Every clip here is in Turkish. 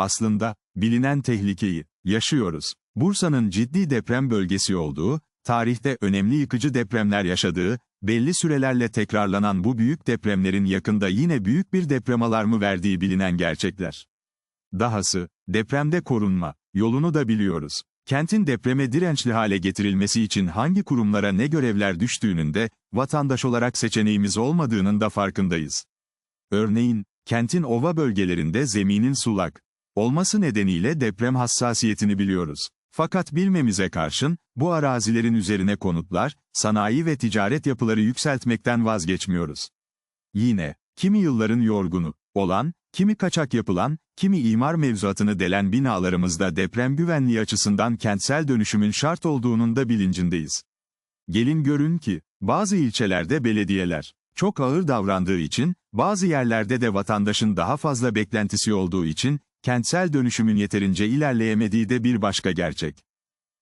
Aslında, bilinen tehlikeyi, yaşıyoruz. Bursa'nın ciddi deprem bölgesi olduğu, tarihte önemli yıkıcı depremler yaşadığı, belli sürelerle tekrarlanan bu büyük depremlerin yakında yine büyük bir deprem alarmı verdiği bilinen gerçekler. Dahası, depremde korunma, yolunu da biliyoruz. Kentin depreme dirençli hale getirilmesi için hangi kurumlara ne görevler düştüğünün de, vatandaş olarak seçeneğimiz olmadığının da farkındayız. Örneğin, kentin ova bölgelerinde zeminin sulak olması nedeniyle deprem hassasiyetini biliyoruz. Fakat bilmemize karşın, bu arazilerin üzerine konutlar, sanayi ve ticaret yapıları yükseltmekten vazgeçmiyoruz. Yine, kimi yılların yorgunu olan, kimi kaçak yapılan, kimi imar mevzuatını delen binalarımızda deprem güvenliği açısından kentsel dönüşümün şart olduğunun da bilincindeyiz. Gelin görün ki, bazı ilçelerde belediyeler, çok ağır davrandığı için, bazı yerlerde de vatandaşın daha fazla beklentisi olduğu için, kentsel dönüşümün yeterince ilerleyemediği de bir başka gerçek.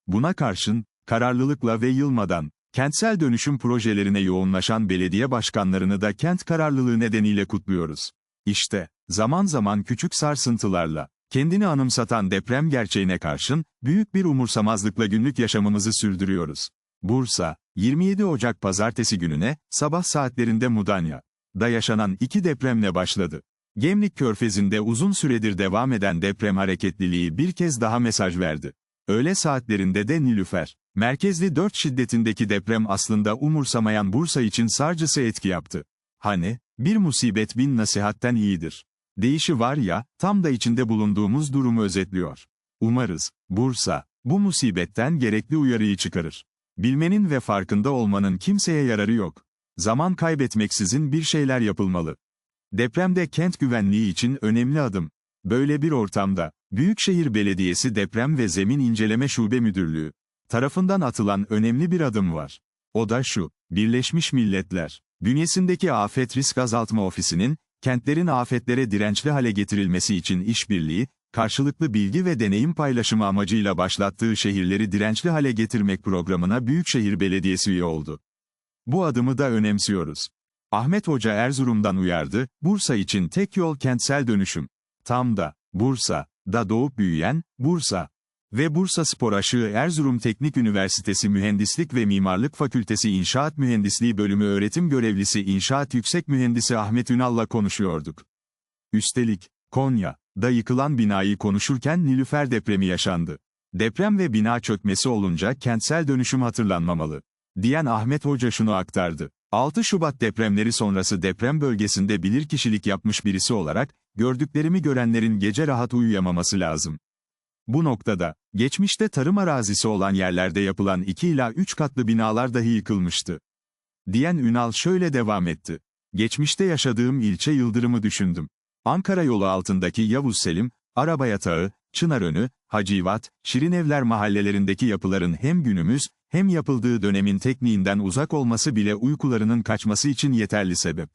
Buna karşın, kararlılıkla ve yılmadan, kentsel dönüşüm projelerine yoğunlaşan belediye başkanlarını da kent kararlılığı nedeniyle kutluyoruz. İşte, zaman zaman küçük sarsıntılarla, kendini anımsatan deprem gerçeğine karşın, büyük bir umursamazlıkla günlük yaşamımızı sürdürüyoruz. Bursa, 27 Ocak pazartesi gününe, sabah saatlerinde Mudanya'da yaşanan iki depremle başladı. Gemlik Körfezi'nde uzun süredir devam eden deprem hareketliliği bir kez daha mesaj verdi. Öğle saatlerinde de Nilüfer, merkezli 4 şiddetindeki deprem aslında umursamayan Bursa için sarcısı etki yaptı. Hani, bir musibet bin nasihatten iyidir. Deyişi var ya, tam da içinde bulunduğumuz durumu özetliyor. Umarız, Bursa, bu musibetten gerekli uyarıyı çıkarır. Bilmenin ve farkında olmanın kimseye yararı yok. Zaman kaybetmeksizin bir şeyler yapılmalı. Depremde kent güvenliği için önemli adım. Böyle bir ortamda, Büyükşehir Belediyesi Deprem ve Zemin İnceleme Şube Müdürlüğü tarafından atılan önemli bir adım var. O da şu, Birleşmiş Milletler, bünyesindeki Afet Risk Azaltma Ofisi'nin, kentlerin afetlere dirençli hale getirilmesi için işbirliği, karşılıklı bilgi ve deneyim paylaşımı amacıyla başlattığı şehirleri dirençli hale getirmek programına Büyükşehir Belediyesi üye oldu. Bu adımı da önemsiyoruz. Ahmet Hoca Erzurum'dan uyardı, Bursa için tek yol kentsel dönüşüm. Tam da, Bursa, da doğup büyüyen, Bursa ve Bursa Spor Aşığı Erzurum Teknik Üniversitesi Mühendislik ve Mimarlık Fakültesi İnşaat Mühendisliği Bölümü öğretim görevlisi İnşaat Yüksek Mühendisi Ahmet Ünal'la konuşuyorduk. Üstelik, Konya'da yıkılan binayı konuşurken Nilüfer depremi yaşandı. Deprem ve bina çökmesi olunca kentsel dönüşüm hatırlanmamalı. Diyen Ahmet Hoca şunu aktardı. 6 Şubat depremleri sonrası deprem bölgesinde bilirkişilik yapmış birisi olarak, gördüklerimi görenlerin gece rahat uyuyamaması lazım. Bu noktada, geçmişte tarım arazisi olan yerlerde yapılan 2 ila 3 katlı binalar dahi yıkılmıştı. Diyen Ünal şöyle devam etti. Geçmişte yaşadığım ilçe Yıldırım'ı düşündüm. Ankara yolu altındaki Yavuz Selim, Araba Yatağı, Çınarönü, Hacivat, Şirinevler mahallelerindeki yapıların hem günümüz, hem yapıldığı dönemin tekniğinden uzak olması bile uykularının kaçması için yeterli sebep.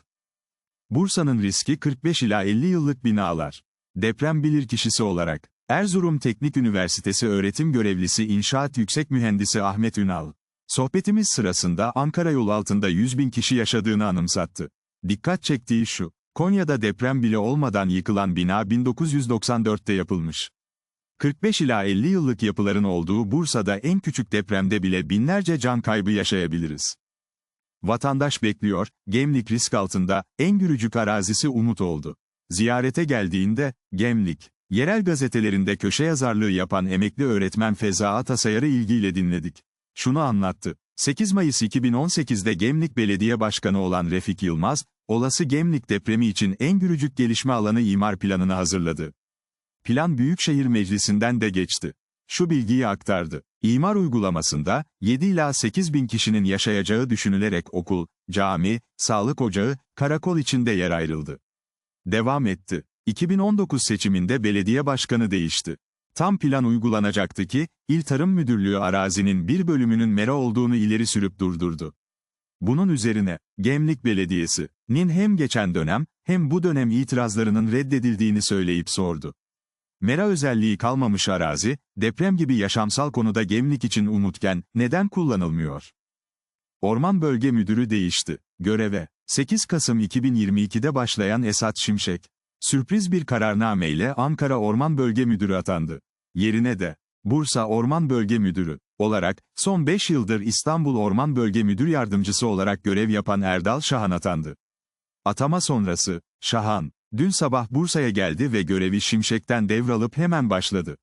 Bursa'nın riski 45 ila 50 yıllık binalar. Deprem bilirkişisi olarak, Erzurum Teknik Üniversitesi öğretim görevlisi İnşaat Yüksek Mühendisi Ahmet Ünal. Sohbetimiz sırasında Ankara yol altında 100 bin kişi yaşadığını anımsattı. Dikkat çektiği şu, Konya'da deprem bile olmadan yıkılan bina 1994'te yapılmış. 45 ila 50 yıllık yapıların olduğu Bursa'da en küçük depremde bile binlerce can kaybı yaşayabiliriz. Vatandaş bekliyor, Gemlik risk altında, en gürücük arazisi Umut oldu. Ziyarete geldiğinde, Gemlik, yerel gazetelerinde köşe yazarlığı yapan emekli öğretmen Feza Atasayar'ı ilgiyle dinledik. Şunu anlattı. 8 Mayıs 2018'de Gemlik Belediye Başkanı olan Refik Yılmaz, olası Gemlik depremi için en gürücük gelişme alanı imar planını hazırladı. Plan Büyükşehir Meclisi'nden de geçti. Şu bilgiyi aktardı. İmar uygulamasında, 7 ila 8 bin kişinin yaşayacağı düşünülerek okul, cami, sağlık ocağı, karakol içinde yer ayrıldı. Devam etti. 2019 seçiminde belediye başkanı değişti. Tam plan uygulanacaktı ki, İl Tarım Müdürlüğü arazinin bir bölümünün mera olduğunu ileri sürüp durdurdu. Bunun üzerine, Gemlik Belediyesi'nin hem geçen dönem, hem bu dönem itirazlarının reddedildiğini söyleyip sordu. Mera özelliği kalmamış arazi, deprem gibi yaşamsal konuda gemlik için umutken, neden kullanılmıyor? Orman Bölge Müdürü değişti. Göreve, 8 Kasım 2022'de başlayan Esat Şimşek. sürpriz bir kararnameyle Ankara Orman Bölge Müdürü atandı. Yerine de, Bursa Orman Bölge Müdürü olarak, son 5 yıldır İstanbul Orman Bölge Müdür Yardımcısı olarak görev yapan Erdal Şahan atandı. Atama sonrası, Şahan, dün sabah Bursa'ya geldi ve görevi Şimşek'ten devralıp hemen başladı.